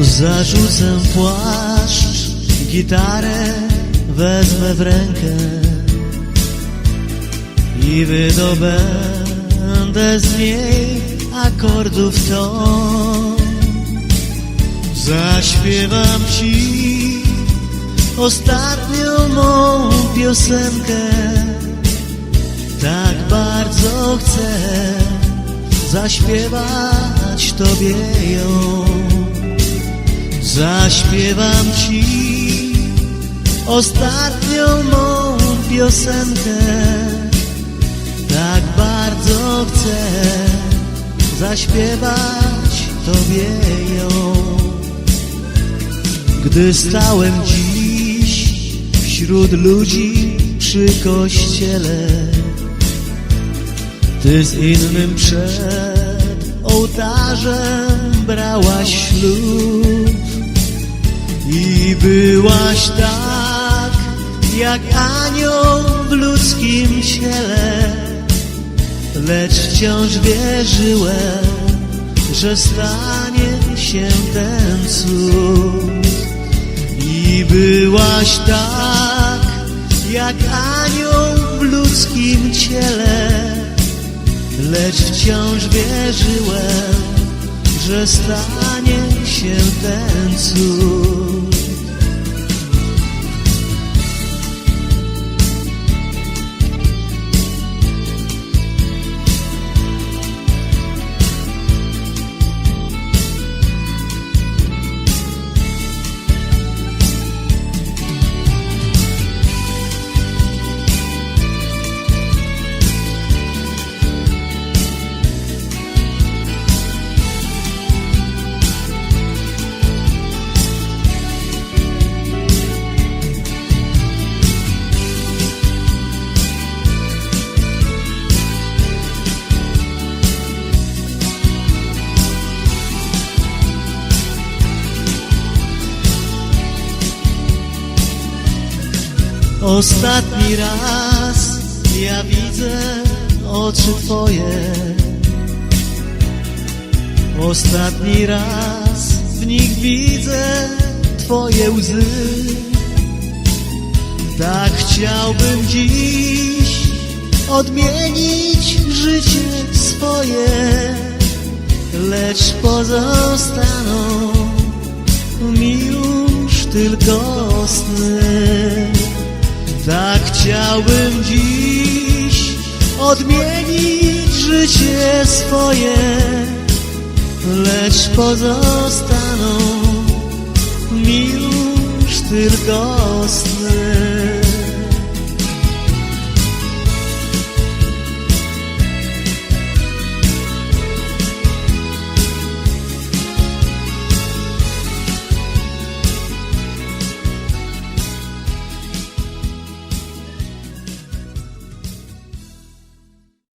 Zarzucę płaszcz, gitarę wezmę w rękę i wydobędę z niej akordów ton. Zaśpiewam ci ostatnią mą piosenkę. Tak bardzo chcę zaśpiewać tobie ją. Zaśpiewam ci ostatnią mą piosenkę. Tak bardzo chcę zaśpiewać tobie ją. Gdy stałem dziś wśród ludzi przy kościele, ty z innym przed ołtarzem brałaś ślub byłaś tak jak anioł w ludzkim ciele, lecz wciąż wierzyłem, że stanie się ten cud. I byłaś tak jak anioł w ludzkim ciele, lecz wciąż wierzyłem, że stanie się ten cud. Ostatni raz ja widzę oczy Twoje. Ostatni raz w nich widzę Twoje łzy. Tak chciałbym dziś odmienić życie swoje, lecz pozostaną mi już tylko sny. Chciałbym dziś odmienić życie swoje, lecz pozostaną mi już tylko sny.